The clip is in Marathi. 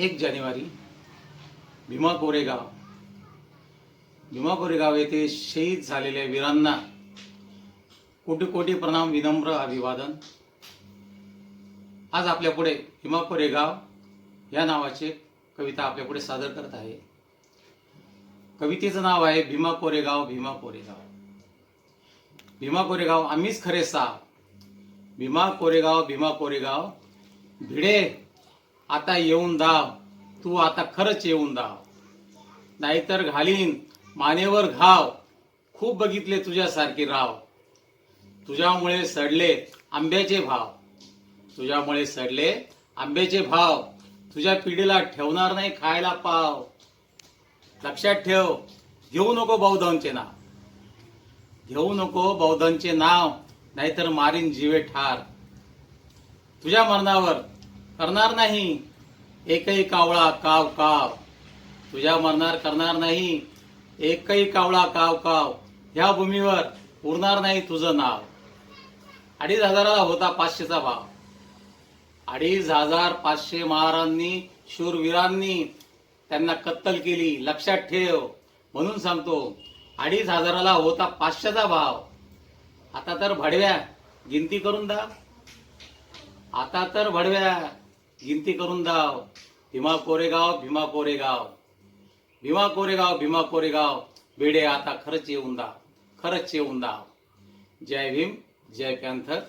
एक जानेवारी भीमा कोरेगाव. भीमा कोरेगाव येथे शहीद झालेल्या वीरांना कोटी कोटी प्रणाम विनम्र अभिवादन. आज आपल्या पुढे भीमा कोरेगाव या नावाचे कविता आपल्या पुढे सादर करत आहे. कवितेचं नाव आहे भीमा कोरेगाव भीमा कोरेगाव. भीमा कोरेगाव आम्हीच खरे सा भीमा कोरेगाव भीमा कोरेगाव. भिडे. आता येऊन धाव. तू आता खरंच येऊन धाव. नाहीतर घालीन मानेवर घाव. खूप बघितले तुझ्यासारखे राव. तुझ्यामुळे सडले आंब्याचे भाव. तुझ्यामुळे सडले आंब्याचे भाव. तुझ्या पिढीला ठेवणार नाही खायला पाव. लक्षात ठेव घेऊ नको बौद्धांचे नाव. घेऊ नको बौद्धांचे नाव नाहीतर मारीन जीवे ठार. तुझ्या मरणावर करणार नाही. एकही कावळा काव काव. तुझ्या मरणार करणार नाही. एकही कावळा काव काव. ह्या भूमीवर उरणार नाही तुझं नाव. अडीच हजाराला होता पाचशेचा भाव. अडीच हजार पाचशे महारांनी शूरवीरांनी त्यांना कत्तल केली. लक्षात ठेव. म्हणून सांगतो अडीच हजाराला होता पाचशेचा भाव. आता तर भडव्या. गिनती करून दा. आता तर भडव्या. गिनती करून जाव भीमा कोरेगाव भीमा कोरेगाव भीमा कोरेगाव भीमा कोरेगाव बेडे आता खरंच येऊन दाव. खरंच येऊन दाव. जय भीम जय पॅन्थर.